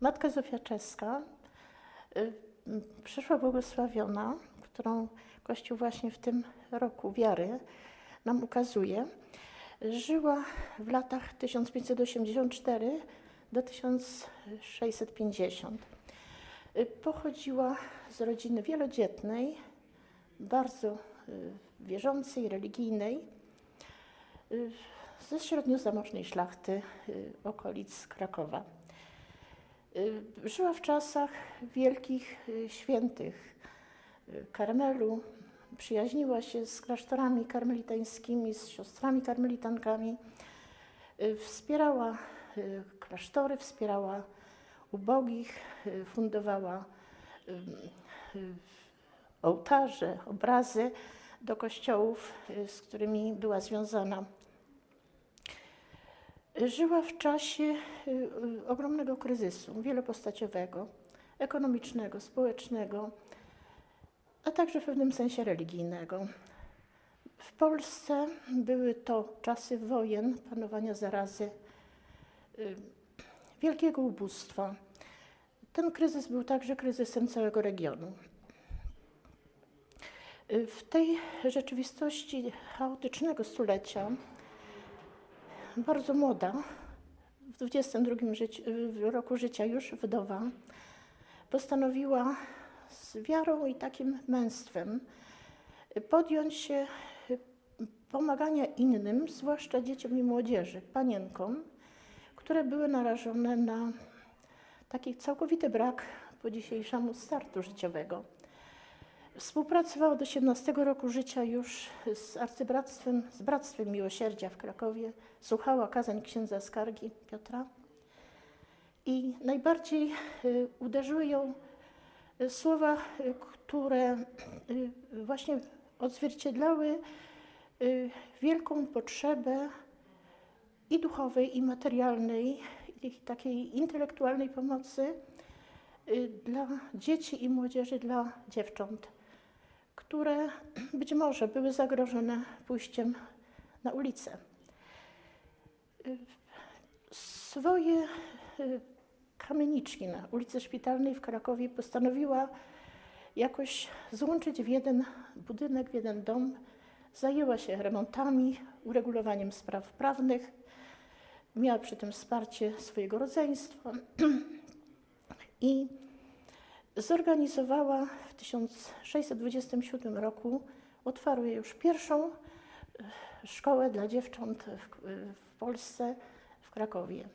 Matka Zofia Czeska, y, przyszła błogosławiona, którą Kościół właśnie w tym roku wiary nam ukazuje, żyła w latach 1584 do 1650. Y, Pochodziła z rodziny wielodzietnej, bardzo y, wierzącej, religijnej, ze średniozamożnej szlachty okolic Krakowa. Y, Żyła w czasach wielkich y, świętych y, Karmelu, przyjaźniła się z klasztorami karmelitańskimi, z siostrami karmelitankami, wspierała klasztory, wspierała ubogich, fundowała ołtarze, obrazy do kościołów, z którymi była związana. Żyła w czasie y, ogromnego kryzysu wielopostaciowego, ekonomicznego, społecznego, a także w pewnym sensie religijnego. W Polsce były to czasy wojen, panowania zarazy, y, wielkiego ubóstwa. Ten kryzys był także kryzysem całego regionu. Y, W tej rzeczywistości chaotycznego stulecia bardzo młoda, w 22 życi- w roku życia już wdowa, postanowiła z wiarą i takim męstwem podjąć się pomagania innym, zwłaszcza dzieciom i młodzieży, panienkom, które były narażone na taki całkowity brak po dzisiejszemu startu życiowego. Współpracowała do 17 roku życia już z arcybractwem, z Bractwem Miłosierdzia w Krakowie. Słuchała kazań księdza Skargi Piotra. I najbardziej y, uderzyły ją y, słowa, y, które właśnie odzwierciedlały wielką potrzebę i duchowej, i materialnej, i takiej intelektualnej pomocy dla dzieci i młodzieży, dla dziewcząt, które być może były zagrożone pójściem na ulicę. Swoje y, kamieniczki na ulicy Szpitalnej w Krakowie postanowiła jakoś złączyć w jeden budynek, w jeden dom. Zajęła się remontami, uregulowaniem spraw prawnych. Miała przy tym wsparcie swojego rodzeństwa i zorganizowała w 1627 roku, otwarła już pierwszą e, szkołę dla dziewcząt w, w Polsce, w Krakowie.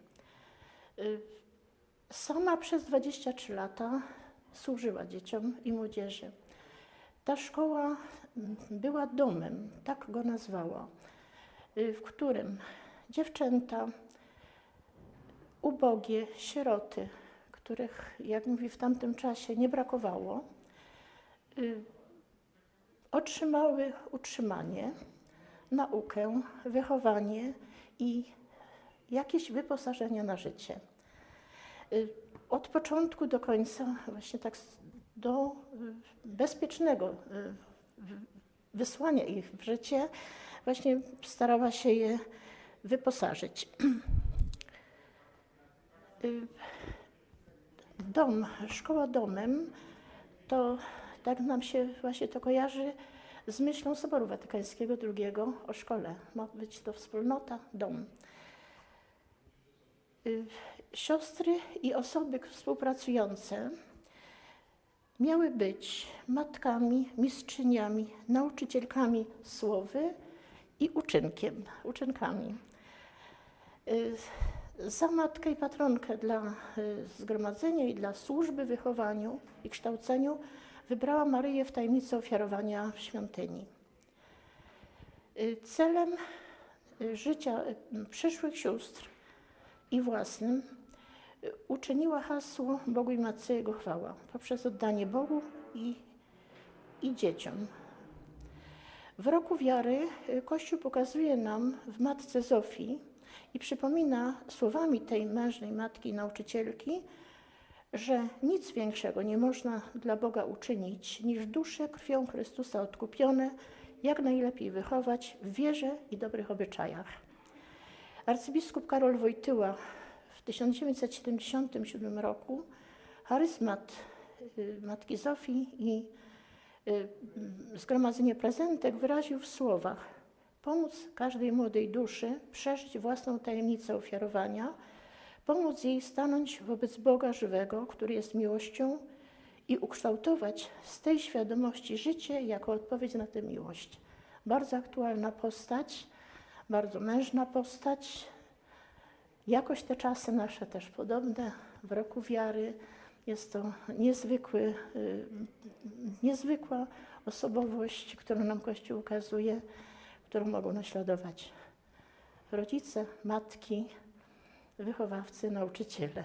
Y, Sama przez 23 lata służyła dzieciom i młodzieży. Ta szkoła mm, była domem, tak go nazwała, y, w którym dziewczęta, ubogie, sieroty, których, jak mówi, w tamtym czasie nie brakowało, y, otrzymały utrzymanie, naukę, wychowanie i jakieś wyposażenie na życie. Y, Od początku do końca, właśnie tak do y, bezpiecznego wysłania ich w życie, właśnie starała się je wyposażyć. Y, Dom, szkoła domem, to tak nam się właśnie to kojarzy z myślą Soboru Watykańskiego II o szkole. Ma być to wspólnota, dom. Y, Siostry i osoby współpracujące miały być matkami, mistrzyniami, nauczycielkami słowy i uczynkiem, uczynkami. Za matkę i patronkę dla y, zgromadzenia i dla służby wychowaniu i kształceniu wybrała Maryję w tajemnicy ofiarowania w świątyni. Y, Celem y, życia przyszłych sióstr i własnym uczyniła hasło Bogu i Matce Jego chwała poprzez oddanie Bogu i, i dzieciom. W roku wiary Kościół pokazuje nam w Matce Zofii i przypomina słowami tej mężnej matki nauczycielki, że nic większego nie można dla Boga uczynić, niż dusze krwią Chrystusa odkupione, jak najlepiej wychować w wierze i dobrych obyczajach. Arcybiskup Karol Wojtyła w 1977 roku charyzmat y, Matki Zofii i y, Zgromadzenie Prezentek wyraził w słowach pomóc każdej młodej duszy przeżyć własną tajemnicę ofiarowania, pomóc jej stanąć wobec Boga żywego, który jest miłością i ukształtować z tej świadomości życie jako odpowiedź na tę miłość. Bardzo aktualna postać, bardzo mężna postać. Jakoś te czasy nasze też podobne w roku wiary. Jest to niezwykły, y, niezwykła osobowość, którą nam Kościół ukazuje, którą mogą naśladować rodzice, matki, wychowawcy, nauczyciele.